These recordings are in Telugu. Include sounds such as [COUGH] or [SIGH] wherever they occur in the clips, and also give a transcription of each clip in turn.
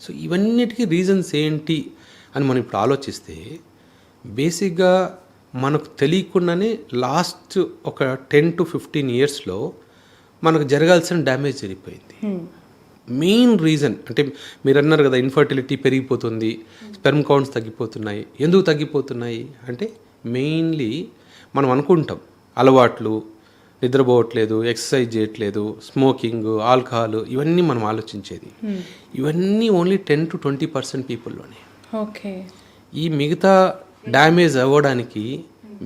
సో ఇవన్నిటికీ రీజన్స్ ఏంటి అని మనం ఇప్పుడు ఆలోచిస్తే బేసిక్గా మనకు తెలియకుండానే లాస్ట్ ఒక టెన్ టు ఫిఫ్టీన్ ఇయర్స్లో మనకు జరగాల్సిన డ్యామేజ్ జరిగిపోయింది. మెయిన్ రీజన్ అంటే మీరు అన్నారు కదా ఇన్ఫర్టిలిటీ పెరిగిపోతుంది స్పెర్మ్ కౌంట్స్ తగ్గిపోతున్నాయి. ఎందుకు తగ్గిపోతున్నాయి? అంటే మెయిన్లీ మనం అనుకుంటాం అలవాట్లు నిద్రపోవట్లేదు ఎక్సర్సైజ్ చేయట్లేదు స్మోకింగ్ ఆల్కహాల్ ఇవన్నీ మనం ఆలోచించేది. ఇవన్నీ only ten to twenty percent పీపుల్లోనే okay. ఈ మిగతా డ్యామేజ్ అవ్వడానికి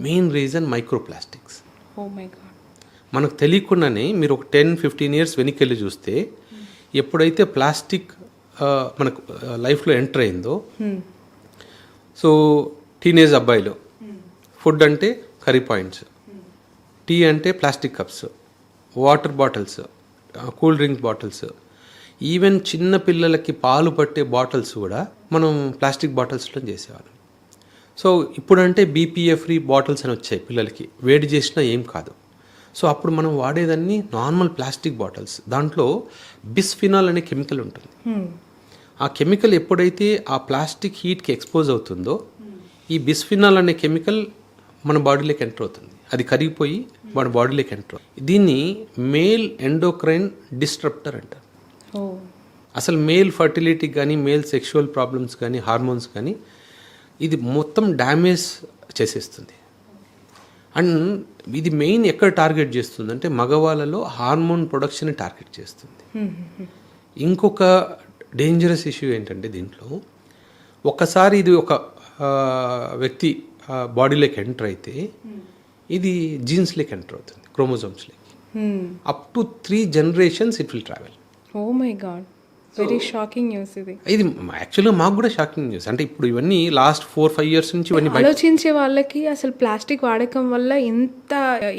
main reason microplastics oh my god మనకు తెలియకుండానే మీరు ఒక టెన్ ఫిఫ్టీన్ ఇయర్స్ వెనకెళ్ళి చూస్తే ఎప్పుడైతే ప్లాస్టిక్ మనకు లైఫ్లో ఎంటర్ అయిందో సో టీనేజ్ అబ్బాయిలు ఫుడ్ అంటే కర్రీ పాయింట్స్ టీ అంటే plastic cups water bottles cool drink bottles. Even చిన్న పిల్లలకి పాలు పట్టే బాటిల్స్ కూడా మనం ప్లాస్టిక్ బాటిల్స్లో చేసేవాళ్ళం. సో ఇప్పుడంటే బీపీఏ ఫ్రీ బాటిల్స్ అని వచ్చాయి పిల్లలకి. వేడి చేసినా ఏం కాదు. సో అప్పుడు మనం వాడేదన్నీ నార్మల్ ప్లాస్టిక్ బాటిల్స్. దాంట్లో బిస్ఫినాల్ అనే కెమికల్ ఉంటుంది. ఆ కెమికల్ ఎప్పుడైతే ఆ ప్లాస్టిక్ హీట్కి ఎక్స్పోజ్ అవుతుందో ఈ బిస్ఫినాల్ అనే కెమికల్ మన బాడీలోకి ఎంటర్ అవుతుంది. అది కరిగిపోయి మన బాడీలోకి ఎంటర్ దీన్ని మేల్ ఎండోక్రైన్ డిస్ట్రప్టర్ అంటారు. అసలు మేల్ ఫర్టిలిటీ కానీ మేల్ సెక్షువల్ ప్రాబ్లమ్స్ కానీ హార్మోన్స్ కానీ ఇది మొత్తం డ్యామేజ్ చేసేస్తుంది. అండ్ ఇది మెయిన్ ఎక్కడ టార్గెట్ చేస్తుంది అంటే మగవాళ్ళలో హార్మోన్ ప్రొడక్షన్ టార్గెట్ చేస్తుంది. ఇంకొక డేంజరస్ ఇష్యూ ఏంటంటే దీంట్లో ఒక్కసారి ఇది ఒక వ్యక్తి బాడీలోకి ఎంటర్ అయితే ఇది జీన్స్లోకి ఎంటర్ అవుతుంది క్రోమోజోమ్స్లోకి up to three generations it will travel oh my god very shocking news ఇది. ఇది యాక్చువల్గా మాకు కూడా షాకింగ్ న్యూస్ అంటే ఇప్పుడు ఇవన్నీ లాస్ట్ ఫోర్ ఫైవ్ ఇయర్స్ నుంచి ఇవన్నీ ఆలోచించే వాళ్ళకి అసలు ప్లాస్టిక్ వాడకం వల్ల ఎంత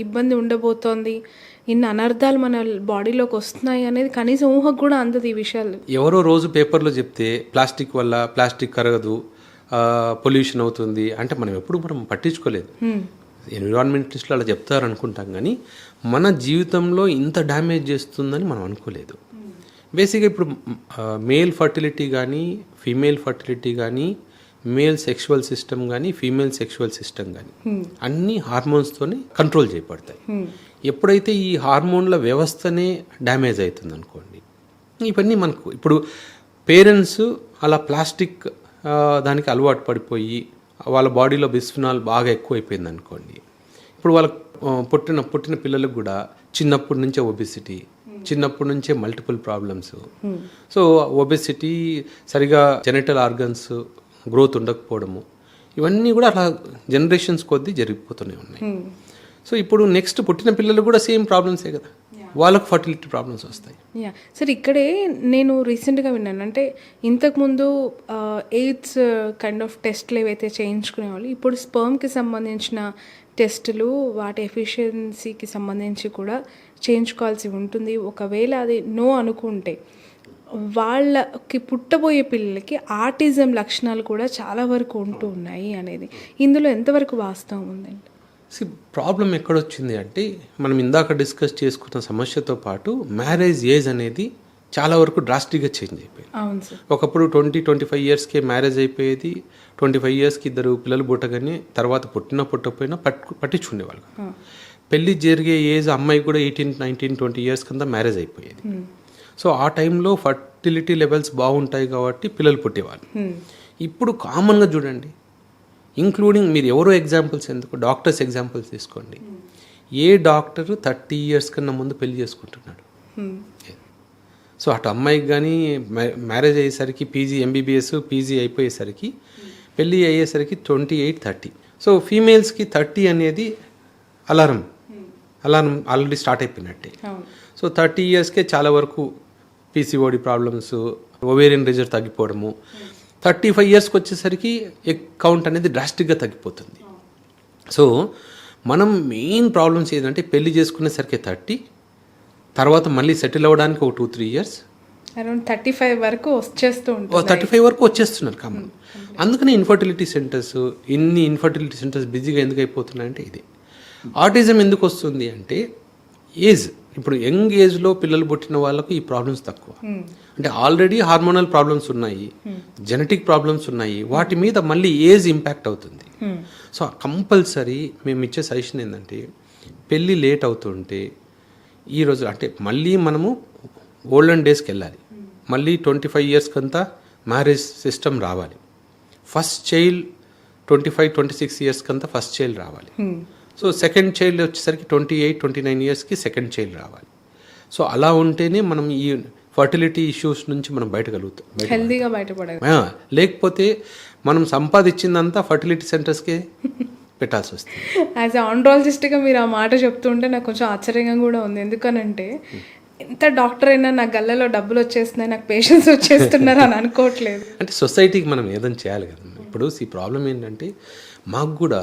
ఇబ్బంది ఉండబోతోంది ఇన్ని అనర్థాలు మన బాడీలోకి వస్తున్నాయి అనేది కనీసం ఊహకు కూడా అందదు ఈ విషయాలు. ఎవరో రోజు పేపర్లో చెప్తే ప్లాస్టిక్ వల్ల ప్లాస్టిక్ కరగదు పొల్యూషన్ అవుతుంది అంటే మనం ఎప్పుడు మనం పట్టించుకోలేదు. ఎన్విరాన్మెంటలిస్టులు అలా చెప్తారు అనుకుంటాం కానీ మన జీవితంలో ఇంత డ్యామేజ్ చేస్తుందని మనం అనుకోలేదు. బేసిక్గా ఇప్పుడు మేల్ ఫర్టిలిటీ కానీ ఫీమేల్ ఫర్టిలిటీ కానీ మేల్ సెక్షువల్ సిస్టమ్ కానీ ఫీమేల్ సెక్షువల్ సిస్టమ్ కానీ అన్ని హార్మోన్స్తోనే కంట్రోల్ చేయబడతాయి. ఎప్పుడైతే ఈ హార్మోన్ల వ్యవస్థనే డ్యామేజ్ అవుతుంది అనుకోండి ఇవన్నీ మనకు ఇప్పుడు పేరెంట్స్ అలా ప్లాస్టిక్ దానికి అలవాటు పడిపోయి వాళ్ళ బాడీలో బిస్ఫినాల్ బాగా ఎక్కువైపోయింది అనుకోండి. ఇప్పుడు వాళ్ళ పుట్టిన పుట్టిన పిల్లలకు కూడా చిన్నప్పటి నుంచే ఒబెసిటీ చిన్నప్పటి నుంచే మల్టిపుల్ ప్రాబ్లమ్స్ సో ఒబెసిటీ సరిగా జెనటల్ ఆర్గన్స్ గ్రోత్ ఉండకపోవడము ఇవన్నీ కూడా అలా జనరేషన్స్ కొద్దీ జరిగిపోతూనే ఉన్నాయి. సో ఇప్పుడు నెక్స్ట్ పుట్టిన పిల్లలు కూడా సేమ్ ప్రాబ్లమ్సే కదా. వాళ్ళకు ఫర్టిలిటీ ప్రాబ్లమ్స్ వస్తాయి. యా సార్ ఇక్కడే నేను రీసెంట్గా విన్నాను. అంటే ఇంతకుముందు ఎయిడ్స్ కైండ్ ఆఫ్ టెస్ట్లు ఏవైతే చేయించుకునేవాళ్ళు ఇప్పుడు స్పర్మ్కి సంబంధించిన టెస్టులు వాటి ఎఫిషియన్సీకి సంబంధించి కూడా చేయించుకోవాల్సి ఉంటుంది. ఒకవేళ అది నో అనుకుంటే వాళ్ళకి పుట్టబోయే పిల్లలకి ఆటిజం లక్షణాలు కూడా చాలా వరకు ఉంటూ ఉన్నాయి అనేది. ఇందులో ఎంతవరకు వాస్తవం ఉందండి? సి ప్రాబ్లం ఎక్కడొచ్చింది అంటే మనం ఇందాక డిస్కస్ చేసుకున్న సమస్యతో పాటు మ్యారేజ్ ఏజ్ అనేది చాలా వరకు డ్రాస్టిక్గా చేంజ్ అయిపోయింది. ఒకప్పుడు ట్వంటీ ట్వంటీ ఫైవ్ ఇయర్స్కే మ్యారేజ్ అయిపోయేది ట్వంటీ ఫైవ్ ఇయర్స్కి ఇద్దరు పిల్లలు పుట్టగానే తర్వాత పుట్టినా పుట్టకపోయినా పట్టు పట్టించుకునేవాళ్ళు పెళ్ళి జరిగే ఏజ్ అమ్మాయి కూడా ఎయిటీన్ నైన్టీన్ ట్వంటీ ఇయర్స్ కింద మ్యారేజ్ అయిపోయేది. సో ఆ టైంలో ఫర్టిలిటీ లెవెల్స్ బాగుంటాయి కాబట్టి పిల్లలు పుట్టేవాళ్ళు. ఇప్పుడు కామన్గా చూడండి ఇంక్లూడింగ్ మీరు ఎవరో ఎగ్జాంపుల్స్ ఎందుకు? డాక్టర్స్ ఎగ్జాంపుల్స్ తీసుకోండి. ఏ డాక్టర్ థర్టీ ఇయర్స్ కన్నా ముందు పెళ్ళి చేసుకుంటున్నాడు? సో అటు అమ్మాయికి కానీ మ్యారేజ్ అయ్యేసరికి పీజీ ఎంబీబీఎస్ పీజీ అయిపోయేసరికి పెళ్ళి అయ్యేసరికి ట్వంటీ ఎయిట్ థర్టీ. సో ఫీమేల్స్కి థర్టీ అనేది అలారం. అలారం ఆల్రెడీ స్టార్ట్ అయిపోయినట్టే. సో థర్టీ ఇయర్స్కే చాలా వరకు పీసీఓడి ప్రాబ్లమ్స్ ఒవేరియన్ రిజర్వ్ తగ్గిపోవడము. థర్టీ ఫైవ్ ఇయర్స్కి వచ్చేసరికి కౌంట్ అనేది డ్రాస్టిక్గా తగ్గిపోతుంది. సో మనం మెయిన్ ప్రాబ్లమ్స్ ఏంటంటే పెళ్ళి చేసుకునేసరికి థర్టీ తర్వాత మళ్ళీ సెటిల్ అవ్వడానికి ఒక two three years. Around thirty five వరకు వచ్చేస్తూ థర్టీ ఫైవ్ వరకు వచ్చేస్తున్నారు కామన్ అందుకని ఇన్ఫర్టిలిటీ సెంటర్స్ ఇన్ని ఇన్ఫర్టిలిటీ సెంటర్స్ బిజీగా ఎందుకు అయిపోతున్నాయంటే ఇది. ఆటిజం ఎందుకు వస్తుంది అంటే ఏజ్ ఇప్పుడు యంగ్ ఏజ్లో పిల్లలు పుట్టిన వాళ్ళకు ఈ ప్రాబ్లమ్స్ తక్కువ. అంటే ఆల్రెడీ హార్మోనల్ ప్రాబ్లమ్స్ ఉన్నాయి జెనెటిక్ ప్రాబ్లమ్స్ ఉన్నాయి వాటి మీద మళ్ళీ ఏజ్ ఇంపాక్ట్ అవుతుంది. సో కంపల్సరీ మేము ఇచ్చే సజెషన్ ఏంటంటే పెళ్ళి లేట్ అవుతుంటే ఈరోజు అంటే మళ్ళీ మనము ఓల్డెన్ డేస్కి వెళ్ళాలి. మళ్ళీ ట్వంటీ ఫైవ్ ఇయర్స్కి అంతా మ్యారేజ్ సిస్టమ్ రావాలి. First child twenty five twenty six ఇయర్స్కి అంతా ఫస్ట్ చైల్డ్ రావాలి. సో సెకండ్ చైల్డ్ వచ్చేసరికి ట్వంటీ ఎయిట్ ట్వంటీ నైన్ ఇయర్స్కి సెకండ్ చైల్డ్ రావాలి. సో అలా ఉంటేనే మనం ఈ ఫర్టిలిటీ ఇష్యూస్ నుంచి మనం బయటగలుగుతాం బయట హెల్దీగా బయటపడదు ఆ, లేకపోతే మనం సంపాదించిందంతా ఫర్టిలిటీ సెంటర్స్కే పెట్టాల్సి వస్తుంది యాజ్ ఆండ్రాలజిస్ట్గా మీరు ఆ మాట చెప్తుంటే నాకు కొంచెం ఆశ్చర్యంగా కూడా ఉంది. ఎందుకనంటే ఎంత డాక్టర్ అయినా నా గల్లలో డబ్బులు వచ్చేస్తున్నాయి నాకు పేషెంట్స్ వచ్చేస్తున్నారు అని అనుకోవట్లేదు. అంటే సొసైటీకి మనం ఏదైనా చేయాలి కదా ఇప్పుడు ఈ ప్రాబ్లం ఏంటంటే మాకు కూడా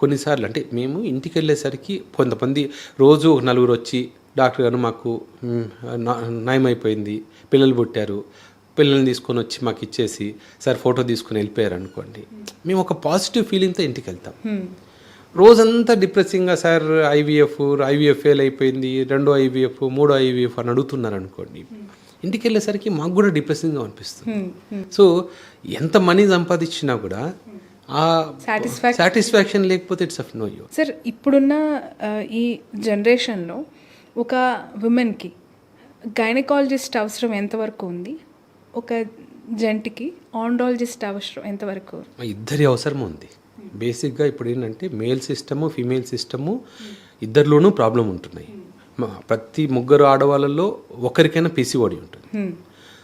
కొన్నిసార్లు అంటే మేము ఇంటికి వెళ్ళేసరికి కొంతమంది రోజు నలుగురు వచ్చి డాక్టర్ గారు మాకు నయమైపోయింది పిల్లలు పుట్టారు పిల్లల్ని తీసుకొని వచ్చి మాకు ఇచ్చేసి సార్ ఫోటో తీసుకొని వెళ్ళిపోయారు అనుకోండి. మేము ఒక పాజిటివ్ ఫీలింగ్తో ఇంటికి వెళ్తాం రోజంతా డిప్రెసింగ్గా సార్ ఐవీఎఫ్ ఐవీఎఫ్ ఫెయిల్ అయిపోయింది రెండో ఐవీఎఫ్ మూడో ఐవీఎఫ్ అని అడుగుతున్నారు అనుకోండి. ఇంటికి వెళ్ళేసరికి మాకు కూడా డిప్రెసింగ్గా అనిపిస్తుంది. సో ఎంత మనీ సంపాదించినా కూడా. సాటిస్ఫాక్షన్ లేకపోతే it's of no use sir ఇప్పుడున్న ఈ జనరేషన్లో ఒక ఉమెన్కి గైనకాలజిస్ట్ అవసరం ఎంతవరకు ఉంది? ఒక జంటికి ఆండ్రాలజిస్ట్ అవసరం ఎంతవరకు? ఇద్దరి అవసరం ఉంది. బేసిక్గా ఇప్పుడు ఏంటంటే మేల్ సిస్టము ఫీమేల్ సిస్టము ఇద్దరిలోనూ ప్రాబ్లం ఉంటున్నాయి. ప్రతి ముగ్గురు ఆడవాళ్ళలో ఒకరికైనా పీసీఓడి ఉంటుంది.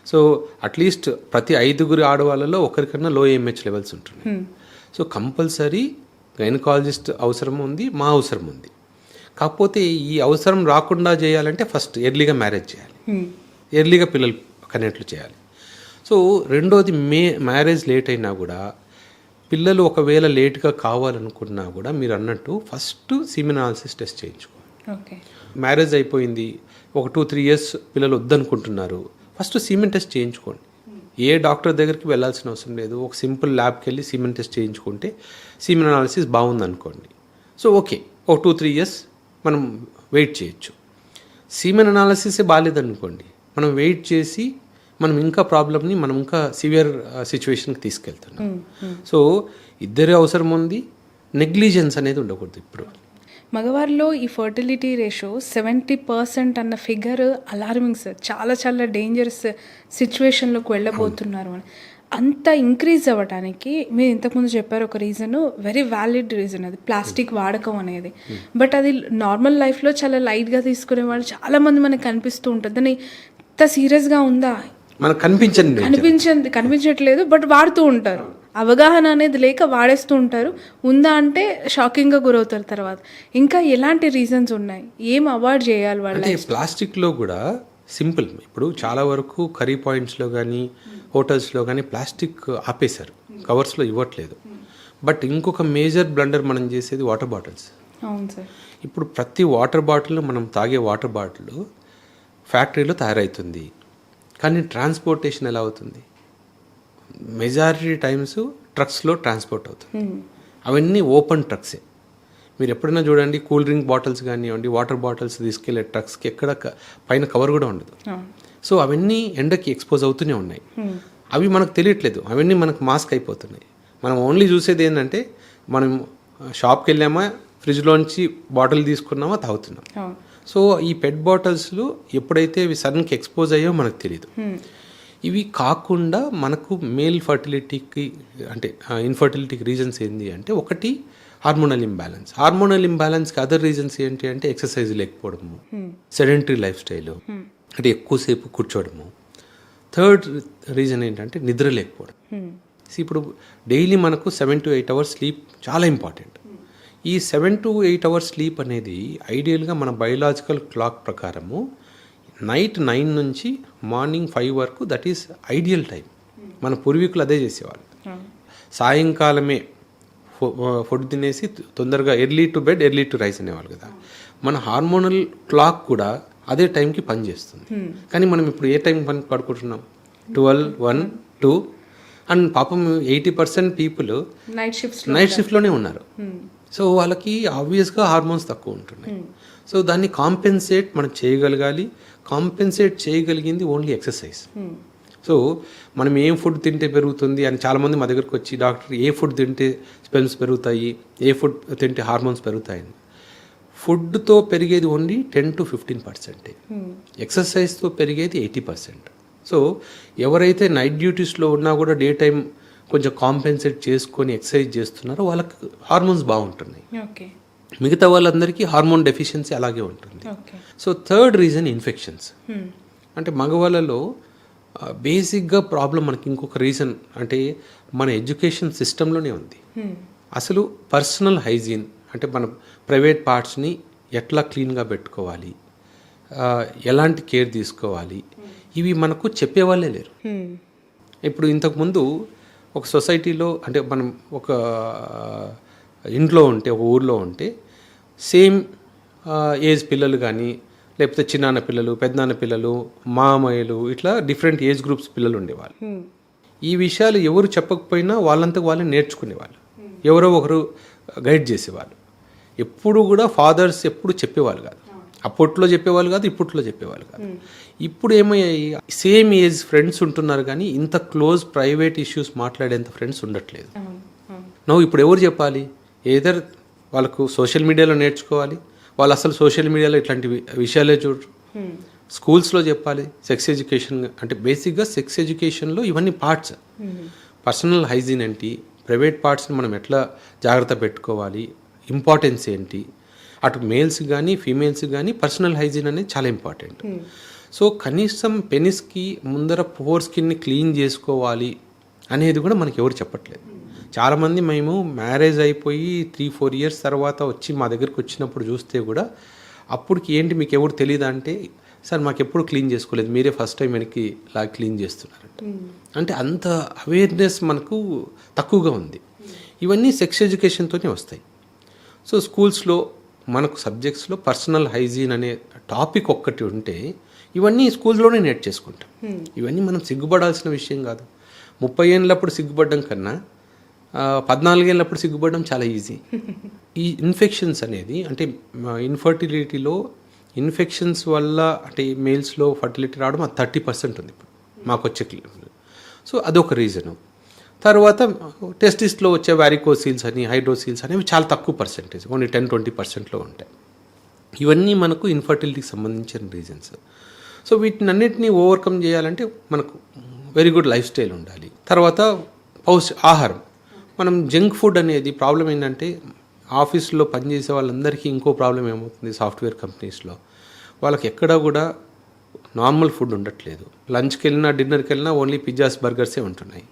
సో అట్లీస్ట్ ప్రతి ఐదుగురు ఆడవాళ్ళలో ఒకరికైనా లో ఎంహెచ్ లెవెల్స్ ఉంటున్నాయి. సో కంపల్సరీ గైనకాలజిస్ట్ అవసరం ఉంది మా అవసరం ఉంది. కాకపోతే ఈ అవసరం రాకుండా చేయాలంటే ఫస్ట్ ఎర్లీగా మ్యారేజ్ చేయాలి. ఎర్లీగా పిల్లలు కనేట్లు చేయాలి. సో రెండోది మే మ్యారేజ్ లేట్ అయినా కూడా పిల్లలు ఒకవేళ లేట్గా కావాలనుకున్నా కూడా మీరు అన్నట్టు ఫస్ట్ సిమినాలసిస్ టెస్ట్ చేయించుకోవాలి. ఓకే. మ్యారేజ్ అయిపోయింది ఒక టూ త్రీ ఇయర్స్ పిల్లలు వద్దనుకుంటున్నారు ఫస్ట్ సీమెన్ టెస్ట్ చేయించుకోండి. ఏ డాక్టర్ దగ్గరికి వెళ్ళాల్సిన అవసరం లేదు. ఒక సింపుల్ ల్యాబ్కి వెళ్ళి సీమెన్ టెస్ట్ చేయించుకుంటే సీమెన్ అనాలిసిస్ బాగుంది అనుకోండి సో ఓకే. ఒక టూ త్రీ ఇయర్స్ మనం వెయిట్ చేయొచ్చు. సీమెన్ అనాలిసిస్ బాగాలేదనుకోండి మనం వెయిట్ చేసి మనం ఇంకా ప్రాబ్లమ్ని మనం ఇంకా సివియర్ సిచ్యువేషన్కి తీసుకెళ్తున్నాం. సో ఇద్దరి అవసరం ఉంది. నెగ్లిజెన్స్ అనేది ఉండకూడదు ఇప్పుడు. మగవారిలో ఈ ఫర్టిలిటీ రేషియో సెవెంటీ పర్సెంట్ అన్న ఫిగర్ అలార్మింగ్ సార్ చాలా చాలా డేంజరస్ సిచ్యువేషన్లోకి వెళ్ళబోతున్నారు అని. అంత ఇంక్రీజ్ అవ్వడానికి మీరు ఇంతకుముందు చెప్పారు ఒక రీజన్ వెరీ వ్యాలిడ్ రీజన్ అది ప్లాస్టిక్ వాడకం అనేది. బట్ అది నార్మల్ లైఫ్లో చాలా లైట్గా తీసుకునే వాళ్ళు చాలా మంది మనకు కనిపిస్తూ ఉంటుంది దాన్ని ఇంత సీరియస్గా ఉందా? మనకు కనిపించండి కనిపించండి కనిపించట్లేదు బట్ వాడుతూ ఉంటారు. అవగాహన అనేది లేక వాడేస్తూ ఉంటారు. ఉందా అంటే షాకింగ్గా గురవుతారు తర్వాత. ఇంకా ఎలాంటి రీజన్స్ ఉన్నాయి? ఏం అవాయిడ్ చేయాలి వాళ్ళు ప్లాస్టిక్లో కూడా సింపుల్. ఇప్పుడు చాలా వరకు కర్రీ పాయింట్స్లో కానీ హోటల్స్లో కానీ ప్లాస్టిక్ ఆపేశారు. కవర్స్లో ఇవ్వట్లేదు. బట్ ఇంకొక మేజర్ బ్లండర్ మనం చేసేది వాటర్ బాటిల్స్. అవును సార్. ఇప్పుడు ప్రతి వాటర్ బాటిల్ మనం తాగే వాటర్ బాటిల్ ఫ్యాక్టరీలో తయారవుతుంది కానీ ట్రాన్స్పోర్టేషన్ ఎలా అవుతుంది? మెజారిటీ టైమ్స్ ట్రక్స్లో ట్రాన్స్పోర్ట్ అవుతుంది. అవన్నీ ఓపెన్ ట్రక్సే. మీరు ఎప్పుడైనా చూడండి కూల్ డ్రింక్ బాటిల్స్ కానివ్వండి వాటర్ బాటిల్స్ తీసుకెళ్ళే ట్రక్స్కి ఎక్కడ పైన కవర్ కూడా ఉండదు. సో అవన్నీ ఎండకి ఎక్స్పోజ్ అవుతూనే ఉన్నాయి. అవి మనకు తెలియట్లేదు. అవన్నీ మనకు మాస్క్ అయిపోతున్నాయి. మనం ఓన్లీ చూసేది ఏంటంటే మనం షాప్కి వెళ్ళామా ఫ్రిడ్జ్లోంచి బాటిల్ తీసుకున్నామా తాగుతున్నాం. సో ఈ పెట్ బాటిల్స్లో ఎప్పుడైతే ఇవి సన్కి ఎక్స్పోజ్ అయ్యో మనకు తెలియదు ఇవి కాకుండా మనకు మేల్ ఫర్టిలిటీకి అంటే ఇన్ఫర్టిలిటీకి రీజన్స్ ఏంటి అంటే ఒకటి హార్మోనల్ ఇంబ్యాలెన్స్ హార్మోనల్ ఇంబ్యాలెన్స్కి అదర్ రీజన్స్ ఏంటి అంటే ఎక్సర్సైజ్ లేకపోవడము సెడెంటరీ లైఫ్ స్టైల్ అంటే ఎక్కువసేపు కూర్చోవడము థర్డ్ రీజన్ ఏంటంటే నిద్ర లేకపోవడం. See, ఇప్పుడు డైలీ మనకు seven to eight hours sleep చాలా ఇంపార్టెంట్ ఈ seven to eight hours sleep అనేది ఐడియల్గా మన బయోలాజికల్ క్లాక్ ప్రకారము నైట్ నైన్ నుంచి మార్నింగ్ ఫైవ్ వరకు దట్ ఈస్ ఐడియల్ టైం మన పూర్వీకులు అదే చేసేవాళ్ళు. సాయంకాలమే ఫుడ్ తినేసి తొందరగా early to bed early to rise అనేవాళ్ళు కదా. మన హార్మోనల్ క్లాక్ కూడా అదే టైంకి పనిచేస్తుంది కానీ మనం ఇప్పుడు ఏ టైం పని పడుకుంటున్నాం? Twelve one two. అండ్ పాపం eighty percent people night shifts night షిఫ్ట్లోనే ఉన్నారు. సో వాళ్ళకి ఆబ్వియస్గా హార్మోన్స్ తక్కువ ఉంటున్నాయి. సో దాన్ని కాంపెన్సేట్ మనం చేయగలగాలి. కాంపెన్సేట్ చేయగలిగింది ఓన్లీ ఎక్సర్సైజ్ సో మనం ఏం ఫుడ్ తింటే పెరుగుతుంది అని చాలామంది మా దగ్గరకు వచ్చి డాక్టర్ ఏ ఫుడ్ తింటే స్పెల్స్ పెరుగుతాయి? ఏ ఫుడ్ తింటే హార్మోన్స్ పెరుగుతాయని. ఫుడ్తో పెరిగేది ఓన్లీ టెన్ టు ఫిఫ్టీన్ పర్సెంటే ఎక్సర్సైజ్తో పెరిగేది ఎయిటీ పర్సెంట్ సో ఎవరైతే నైట్ డ్యూటీస్లో ఉన్నా కూడా డే టైం కొంచెం కాంపెన్సేట్ చేసుకొని ఎక్సర్సైజ్ చేస్తున్నారో వాళ్ళకి హార్మోన్స్ బాగుంటున్నాయి. ఓకే మిగతా వాళ్ళందరికీ హార్మోన్ డెఫిషియన్సీ అలాగే ఉంటుంది. So third reason infections. అంటే మగవాళ్ళలో బేసిక్గా ప్రాబ్లం మనకి ఇంకొక రీజన్ అంటే మన ఎడ్యుకేషన్ సిస్టంలోనే ఉంది. అసలు పర్సనల్ హైజీన్ అంటే మన ప్రైవేట్ పార్ట్స్ని ఎట్లా క్లీన్గా పెట్టుకోవాలి ఎలాంటి కేర్ తీసుకోవాలి ఇవి మనకు చెప్పేవాళ్ళే లేరు. ఇప్పుడు ఇంతకుముందు ఒక సొసైటీలో అంటే మనం ఒక ఇంట్లో ఉంటే ఒక ఊర్లో ఉంటే సేమ్ ఏజ్ పిల్లలు కానీ లేకపోతే చిన్నాన్న పిల్లలు పెద్దనాన్న పిల్లలు మామయ్యలు ఇట్లా డిఫరెంట్ ఏజ్ గ్రూప్స్ పిల్లలు ఉండేవాళ్ళు. ఈ విషయాలు ఎవరు చెప్పకపోయినా వాళ్ళంతకు వాళ్ళే నేర్చుకునేవాళ్ళు. ఎవరో ఒకరు గైడ్ చేసేవాళ్ళు. ఎప్పుడు కూడా ఫాదర్స్ ఎప్పుడు చెప్పేవాళ్ళు కాదు. అప్పట్లో చెప్పేవాళ్ళు కాదు ఇప్పట్లో చెప్పేవాళ్ళు కాదు. ఇప్పుడు ఏమయ్యాయి? సేమ్ ఏజ్ ఫ్రెండ్స్ ఉంటున్నారు కానీ ఇంత క్లోజ్ ప్రైవేట్ ఇష్యూస్ మాట్లాడేంత ఫ్రెండ్స్ ఉండట్లేదు. నువ్వు ఇప్పుడు ఎవరు చెప్పాలి? ఏదర్ వాళ్ళకు సోషల్ మీడియాలో నేర్చుకోవాలి. వాళ్ళు అసలు సోషల్ మీడియాలో ఇట్లాంటి విషయాలే చూడరు స్కూల్స్లో చెప్పాలి సెక్స్ ఎడ్యుకేషన్ అంటే బేసిక్గా సెక్స్ ఎడ్యుకేషన్లో ఇవన్నీ పార్ట్స్. పర్సనల్ హైజీన్ ఏంటి? ప్రైవేట్ పార్ట్స్ని మనం ఎట్లా జాగ్రత్త పెట్టుకోవాలి? ఇంపార్టెన్స్ ఏంటి? అటు మేల్స్ కానీ ఫీమేల్స్ కానీ పర్సనల్ హైజీన్ అనేది చాలా ఇంపార్టెంట్. సో కనీసం పెనిస్కి ముందర పోర్ స్కిన్ని క్లీన్ చేసుకోవాలి అనేది కూడా మనకి ఎవరు చెప్పట్లేదు. చాలామంది మేము మ్యారేజ్ అయిపోయి త్రీ ఫోర్ ఇయర్స్ తర్వాత వచ్చి మా దగ్గరికి వచ్చినప్పుడు చూస్తే కూడా అప్పటికి ఏంటి మీకు ఎవరు తెలియదా అంటే సార్ మాకు ఎప్పుడు క్లీన్ చేసుకోలేదు. మీరే ఫస్ట్ టైం వెనక్కి ఇలా క్లీన్ చేస్తున్నారంట. అంటే అంత అవేర్నెస్ మనకు తక్కువగా ఉంది. ఇవన్నీ సెక్స్ ఎడ్యుకేషన్తోనే వస్తాయి. సో స్కూల్స్లో మనకు సబ్జెక్ట్స్లో పర్సనల్ హైజీన్ అనే టాపిక్ ఒక్కటి ఉంటే ఇవన్నీ స్కూల్స్లోనే నేర్చేసుకుంటాం ఇవన్నీ మనం సిగ్గుపడాల్సిన విషయం కాదు. ముప్పై ఏళ్ళప్పుడు సిగ్గుపడడం కన్నా పద్నాలుగేళ్ళప్పుడు సిగ్గుపడడం చాలా ఈజీ. [LAUGHS] ఈ ఇన్ఫెక్షన్స్ అనేది అంటే ఇన్ఫర్టిలిటీలో ఇన్ఫెక్షన్స్ వల్ల అంటే మేల్స్లో ఫర్టిలిటీ రావడం అది థర్టీ పర్సెంట్ ఉంది ఇప్పుడు. మాకు వచ్చే సో అదొక రీజను. తర్వాత టెస్టిస్లో వచ్చే వ్యారికోసీల్స్ అని హైడ్రోసీల్స్ అనేవి చాలా తక్కువ పర్సెంటేజ్ ఓన్లీ టెన్ ట్వంటీ పర్సెంట్లో ఉంటాయి. ఇవన్నీ మనకు ఇన్ఫర్టిలిటీకి సంబంధించిన రీజన్స్. సో వీటిని అన్నిటినీ ఓవర్కమ్ చేయాలంటే మనకు వెరీ గుడ్ లైఫ్ స్టైల్ ఉండాలి. తర్వాత పౌష్ ఆహారం. మనం జంక్ ఫుడ్ అనేది ప్రాబ్లం ఏంటంటే ఆఫీస్లో పనిచేసే వాళ్ళందరికీ ఇంకో ప్రాబ్లం ఏమవుతుంది సాఫ్ట్వేర్ కంపెనీస్లో? వాళ్ళకి ఎక్కడా కూడా నార్మల్ ఫుడ్ ఉండట్లేదు. లంచ్కి వెళ్ళినా డిన్నర్కి వెళ్ళినా ఓన్లీ పిజ్జాస్ బర్గర్సే ఉంటున్నాయి.